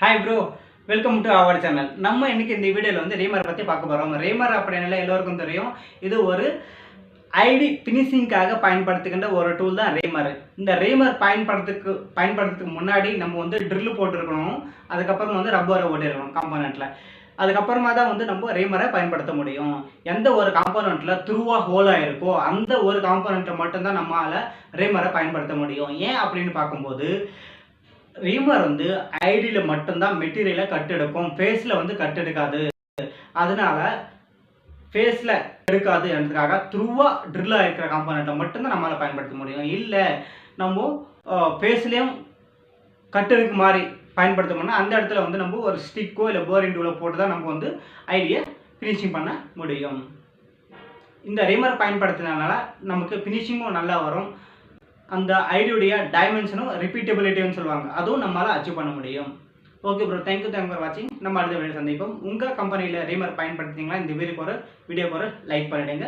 Hi bro welcome to our channel நம்ம இன்றைக்கி இந்த வீடியோவில் வந்து ரேமரை பற்றி பார்க்க போகிறோம் ரேமர் அப்படின்னால எல்லோருக்கும் தெரியும். இது ஒரு ஐடி ஃபினிஷிங்காக பயன்படுத்துகின்ற ஒரு டூல் தான் ரேமர் இந்த ரேமர் பயன்படுத்துக்கு பயன்படுத்துறதுக்கு முன்னாடி நம்ம வந்து ட்ரில்லு போட்டிருக்கணும். அதுக்கப்புறம் வந்து ரப்பரை ஓட்டிருக்கணும் காம்போனண்ட்டில் அதுக்கப்புறமா தான் வந்து நம்ம ரேமரை பயன்படுத்த முடியும். எந்த ஒரு காம்போனண்ட்டில் த்ரூவாக ஹோலாக இருக்கோ அந்த ஒரு காம்போனண்ட்டை மட்டும்தான் நம்மளால் ரேமரை பயன்படுத்த முடியும். ஏன் அப்படின்னு பார்க்கும்போது ரீமர் வந்து ஐடியில் மட்டும்தான் மெட்டீரியலை கட்டெடுக்கும். ஃபேஸில் வந்து கட்டெடுக்காது. அதனால ஃபேஸில் எடுக்காது என்றதுக்காக த்ரூவாக ட்ரில்லாக இருக்கிற காம்பனண்ட்டை மட்டும்தான் நம்மளால் பயன்படுத்த முடியும். இல்லை நம்ம ஃபேஸ்லேயும் கட்டெடுக்கு மாதிரி பயன்படுத்தணும்னா அந்த இடத்துல வந்து நம்ம ஒரு ஸ்டிக்கோ இல்லை போரிங் டூலோ போட்டு தான் நம்ம வந்து ஐடியை ஃபினிஷிங் பண்ண முடியும். இந்த ரீமர் பயன்படுத்தினால நமக்கு ஃபினிஷிங்கும் நல்லா வரும். அந்த ஐடியுடைய டைமென்ஷனும் ரிப்பீட்டபிலிட்டின்னு சொல்லுவாங்க. அதுவும் நம்மளால் அச்சீவ் பண்ண முடியும். Okay bro thank you thank for வாட்சிங் நம்ம அடுத்த வீடியோ சந்திப்போம். உங்கள் கம்பெனியில் ரீமர் பயன்படுத்திங்களா இந்த வீடியோக்கு ஒரு வீடியோக்கு ஒரு லைக் பண்ணிடுங்க.